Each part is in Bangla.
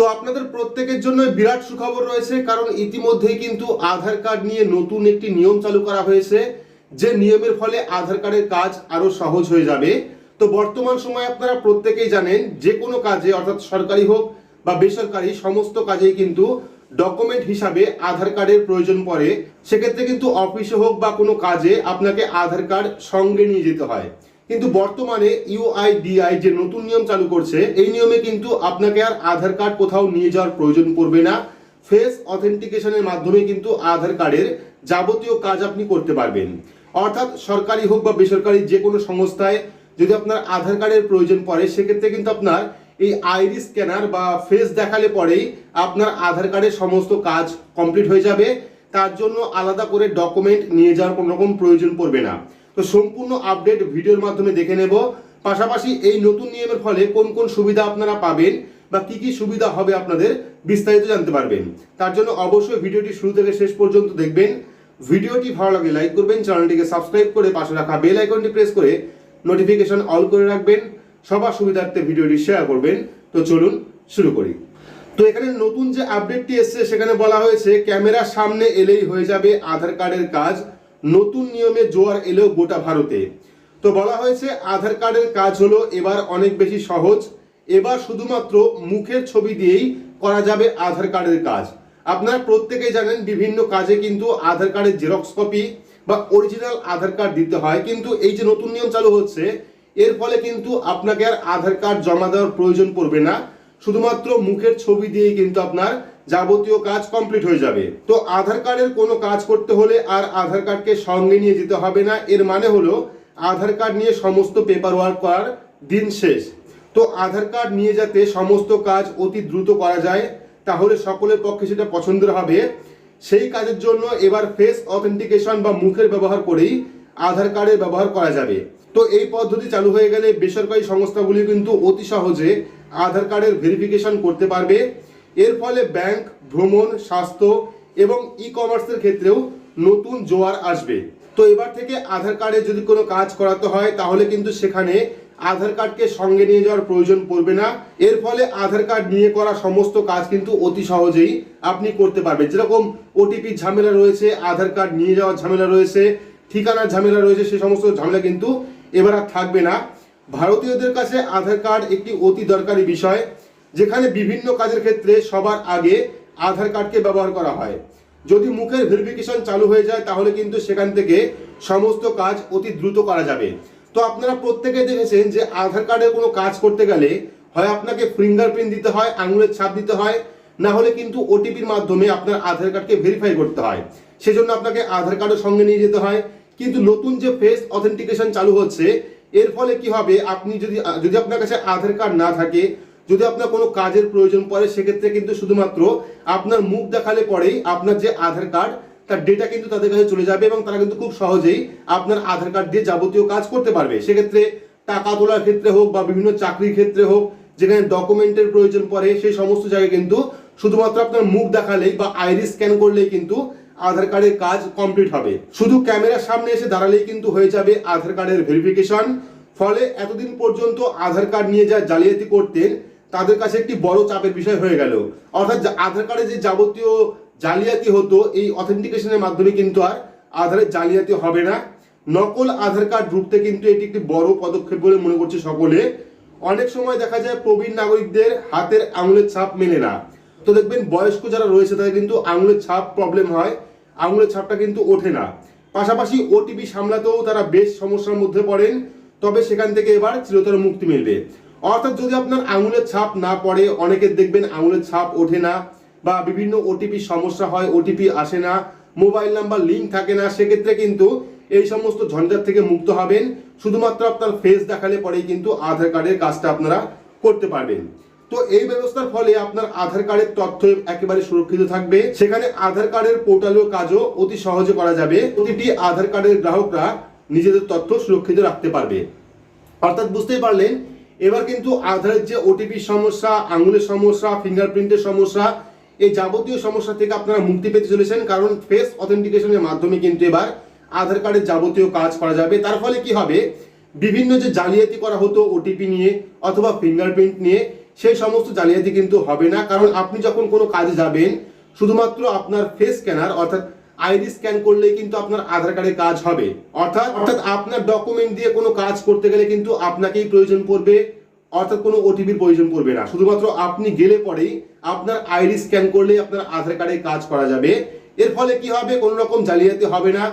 তো আপনাদের প্রত্যেকের জন্য বিরাট সুখবর রয়েছে, কারণ ইতিমধ্যেই কিন্তু আধার কার্ড নিয়ে নতুন একটি নিয়ম চালু করা হয়েছে, যে নিয়মের ফলে আধার কার্ডের কাজ আরও সহজ হয়ে যাবে। তো বর্তমান সময়ে আপনারা প্রত্যেকেই জানেন, যে কোনো কাজে, অর্থাৎ সরকারি হোক বা বেসরকারি, সমস্ত কাজেই কিন্তু ডকুমেন্ট হিসাবে আধার কার্ডের প্রয়োজন পড়ে। সেক্ষেত্রে কিন্তু অফিসে হোক বা কোনো কাজে আপনাকে আধার কার্ড সঙ্গে নিয়ে যেতে হয়। কিন্তু বর্তমানে ইউআইডিআই যে নতুন নিয়ম চালু করছে, এই নিয়মে কিন্তু আপনাকে আর আধার কার্ড কোথাও নিয়ে যাওয়ার প্রয়োজন পড়বে না। ফেস অথেন্টিকেশনের মাধ্যমে কিন্তু আধার কার্ডের যাবতীয় কাজ আপনি করতে পারবেন। অর্থাৎ সরকারি হোক বা বেসরকারি যে কোনো সংস্থায় যদি আপনার আধার কার্ডের প্রয়োজন পড়ে, সেক্ষেত্রে কিন্তু আপনার এই আইরিস স্ক্যানার বা ফেস দেখালে পরেই আপনার আধার কার্ডের সমস্ত কাজ কমপ্লিট হয়ে যাবে। তার জন্য আলাদা করে ডকুমেন্ট নিয়ে যাওয়ার কোনো রকম প্রয়োজন পড়বে না। তো সম্পূর্ণ আপডেট ভিডিওর মাধ্যমে দেখে নেব। পাশাপাশি এই নতুন নিয়মের ফলে কোন কোন সুবিধা আপনারা পাবেন বা কি কি সুবিধা হবে আপনাদের বিস্তারিত জানতে পারবেন। তার জন্য অবশ্যই ভিডিওটি শুরু থেকে শেষ পর্যন্ত দেখবেন। ভিডিওটি ভালো লাগলে লাইক করবেন, চ্যানেলটিকে সাবস্ক্রাইব করে পাশে রাখা বেল আইকনটি প্রেস করে নোটিফিকেশন অল করে রাখবেন। সবার সুবিধার্থে ভিডিওটি শেয়ার করবেন। তো চলুন শুরু করি। তো এখানে নতুন যে আপডেটটি এসেছে, সেখানে বলা হয়েছে, ক্যামেরার সামনে এলেই হয়ে যাবে আধার কার্ডের কাজ। নতুন নিয়মে জোয়ার এলেও গোটা ভারতে। তো বলা হয়েছে, আধার কার্ডের কাজ হলো এবার অনেক বেশি সহজ। এবার শুধুমাত্র মুখের ছবি দিয়েই করা যাবে আধার কার্ডের কাজ। আপনারা প্রত্যেকেই জানেন, বিভিন্ন কাজে কিন্তু আধার কার্ডের জেরক্স কপি বা অরিজিনাল আধার কার্ড দিতে হয়। কিন্তু এই যে নতুন নিয়ম চালু হচ্ছে, এর ফলে কিন্তু আপনাকে আর আধার কার্ড জমা দেওয়ার প্রয়োজন পড়বে না। শুধুমাত্র মুখের ছবি দিয়েই কিন্তু আপনার যাবতীয় কাজ কমপ্লিট হয়ে যাবে। তো আধার কার্ডের কোনো কাজ করতে হলে আর আধার কার্ডকে সঙ্গে নিয়ে যেতে হবে না। এর মানে হলো, আধার কার্ড নিয়ে সমস্ত পেপার ওয়ার্ক করার দিন শেষ। তো আধার কার্ড নিয়ে যাতে সমস্ত কাজ অতি দ্রুত করা যায়, তাহলে সকলের পক্ষে সেটা পছন্দের হবে। সেই কাজের জন্য এবার ফেস অথেন্টিকেশন বা মুখের ব্যবহার করেই আধার কার্ডের ব্যবহার করা যাবে। তো এই পদ্ধতি চালু হয়ে গেলে বেসরকারি সংস্থাগুলি কিন্তু অতি সহজে আধার কার্ডের ভেরিফিকেশন করতে পারবে। এর ফলে ব্যাংক, ভ্রমণ, স্বাস্থ্য এবং ই কমার্সের ক্ষেত্রেও নতুন জোয়ার আসবে। তো এবার থেকে আধার কার্ডে যদি কোনো কাজ করাতে হয়, তাহলে কিন্তু সেখানে আধার কার্ডকে সঙ্গে নিয়ে যাওয়ার প্রয়োজন পড়বে না। এর ফলে আধার কার্ড নিয়ে করা সমস্ত কাজ কিন্তু অতি সহজেই আপনি করতে পারবেন। যেরকম ওটিপির ঝামেলা রয়েছে, আধার কার্ড নিয়ে যাওয়ার ঝামেলা রয়েছে, ঠিকানার ঝামেলা রয়েছে, সে সমস্ত ঝামেলা কিন্তু এবার আর থাকবে না। ভারতীয়দের কাছে আধার কার্ড একটি অতি দরকারি বিষয়। যেখানে বিভিন্ন কাজের ক্ষেত্রে সবার আগে আধার কার্ডকে ব্যবহার করা হয়। যদি মুখের ভেরিফিকেশন চালু হয়ে যায়, তাহলে কিন্তু সেখান থেকে সমস্ত কাজ অতি দ্রুত করা যাবে। তো আপনারা প্রত্যেকে দেখেছেন যে আধার কার্ডের কোনো কাজ করতে গেলে হয় আপনাকে ফিঙ্গারপ্রিন্ট দিতে হয়, আঙুলের ছাপ দিতে হয়, না হলে কিন্তু ওটিপির মাধ্যমে আপনার আধার কার্ডকে ভেরিফাই করতে হয়। সেজন্য আপনাকে আধার কার্ডের সঙ্গে নিয়ে যেতে হয়। কিন্তু নতুন যে ফেস অথেন্টিকেশন চালু হচ্ছে, এর ফলে কি হবে? আপনি যদি যদি আপনার কাছে আধার কার্ড না থাকে যদি আপনার কোনো কাজের প্রয়োজন পড়ে, সেক্ষেত্রে কিন্তু শুধুমাত্র আপনার মুখ দেখালে পরেই আপনার যে আধার কার্ড, তার ডেটা কিন্তু তাদের কাছে চলে যাবে এবং তারা কিন্তু খুব সহজেই আপনার আধার কার্ড দিয়ে যাবতীয় কাজ করতে পারবে। সেক্ষেত্রে টাকা তোলার ক্ষেত্রে হোক বা বিভিন্ন চাকরির ক্ষেত্রে হোক, যেখানে ডকুমেন্টের প্রয়োজন পড়ে, সেই সমস্ত জায়গায় কিন্তু শুধুমাত্র আপনার মুখ দেখালেই বা আইরিস স্ক্যান করলেই কিন্তু আধার কার্ডের কাজ কমপ্লিট হবে। শুধু ক্যামেরার সামনে এসে দাঁড়ালেই কিন্তু হয়ে যাবে আধার কার্ডের ভেরিফিকেশন ফলে এতদিন পর্যন্ত আধার কার্ড নিয়ে যা জালিয়াতি করতেন তাদের কাছে একটি বড় চাপের বিষয় হয়ে গেল। অর্থাৎ আধার কার্ডে যে যাবতীয় জালিয়াতি হতো, এই অথেন্টিকেশনের মাধ্যমে কিন্তু আর আধারের জালিয়াতি হবে না। নকল আধার কার্ড ঢুকতে কিন্তু এটি একটি বড় পদক্ষেপ বলে মনে করছে সকলে। অনেক সময় দেখা যায় প্রবীণ নাগরিকদের হাতের আঙুলের ছাপ মেলে না। তো দেখবেন, বয়স্ক যারা রয়েছে তাদের কিন্তু আঙুলের ছাপ প্রবলেম হয়, আঙুলের ছাপটা কিন্তু ওঠে না। পাশাপাশি ওটিপি সামলাতেও তারা বেশ সমস্যার মধ্যে পড়েন, তবে সেখান থেকে এবার চিরতর মুক্তি মিলবে। অর্থাৎ যদি আপনার আঙুলের ছাপ না পড়ে অনেকের দেখবেন আঙুলের ছাপ ওঠে না বা বিভিন্ন ওটিপি সমস্যা হয় ওটিপি আসে না, মোবাইল নাম্বার, লিঙ্ক থাকে না, সেক্ষেত্রে কিন্তু এই সমস্ত ঝঞ্ঝাট থেকে মুক্ত হবেন। শুধুমাত্র আপনার ফেস দেখালে পরেই কিন্তু আধার কার্ডের কাজটা আপনারা করতে পারবেন। তো এই ব্যবস্থার ফলে আপনার আধার কার্ডের তথ্য একেবারে সুরক্ষিত থাকবে। সেখানে আধার কার্ডের পোর্টালের কাজও অতি সহজে করা যাবে। প্রতিটি আধার কার্ডের গ্রাহকরা নিজেদের তথ্য সুরক্ষিত রাখতে পারবে। অর্থাৎ বুঝতেই পারলেন এবার কিন্তু আধারের যে ওটিপি সমস্যা, আঙুলের সমস্যা ফিঙ্গারপ্রিন্টের সমস্যা, এই যাবতীয় সমস্যা থেকে আপনারা মুক্তি পেতে চলেছেন, কারণ ফেস অথেন্টিকেশনের মাধ্যমে কিন্তু এবার আধার কার্ডের যাবতীয় কাজ করা যাবে। তার ফলে কি হবে? বিভিন্ন যে জালিয়াতি করা হতো ওটিপি নিয়ে অথবা ফিঙ্গারপ্রিন্ট নিয়ে, সেই সমস্ত জালিয়াতি কিন্তু হবে না, কারণ আপনি যখন কোনো কাজে যাবেন, শুধুমাত্র আপনার ফেস স্ক্যানার অর্থাৎ আইডি স্ক্যান করলেই কিন্তু আপনার আধার কার্ডের কাজ হবে। অর্থাৎ অর্থাৎ আপনার ডকুমেন্ট দিয়ে কোনো কাজ করতে গেলে কিন্তু আপনাকেই প্রয়োজন পড়বে, অর্থাৎ কোনো ওটিপির প্রয়োজন পড়বে না। শুধুমাত্র আপনি গেলে পরেই আপনার আইডি স্ক্যান করলেই আপনার আধার কার্ডের কাজ করা যাবে। এর ফলে কি হবে? কোনো রকম জালিয়াতি হবে না।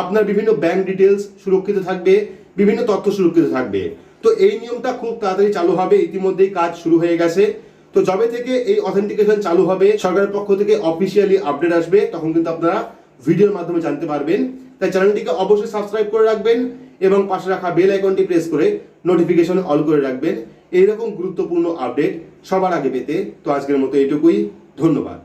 আপনার বিভিন্ন ব্যাংক ডিটেলস সুরক্ষিত থাকবে, বিভিন্ন তথ্য সুরক্ষিত থাকবে। তো এই নিয়মটা খুব তাড়াতাড়ি চালু হবে। ইতিমধ্যেই কাজ শুরু হয়ে গেছে। তো যবে থেকে এই অথেন্টিকেশন চালু হবে, সরকারের পক্ষ থেকে অফিসিয়ালি আপডেট আসবে, তখন কিন্তু আপনারা ভিডিওর মাধ্যমে জানতে পারবেন। তাই চ্যানেলটিকে অবশ্যই সাবস্ক্রাইব করে রাখবেন এবং পাশে রাখা বেল আইকনটি প্রেস করে নোটিফিকেশন অল করে রাখবেন। এইরকম গুরুত্বপূর্ণ আপডেট সবার আগে পেতে তো আজকের মতো এটুকুই ধন্যবাদ।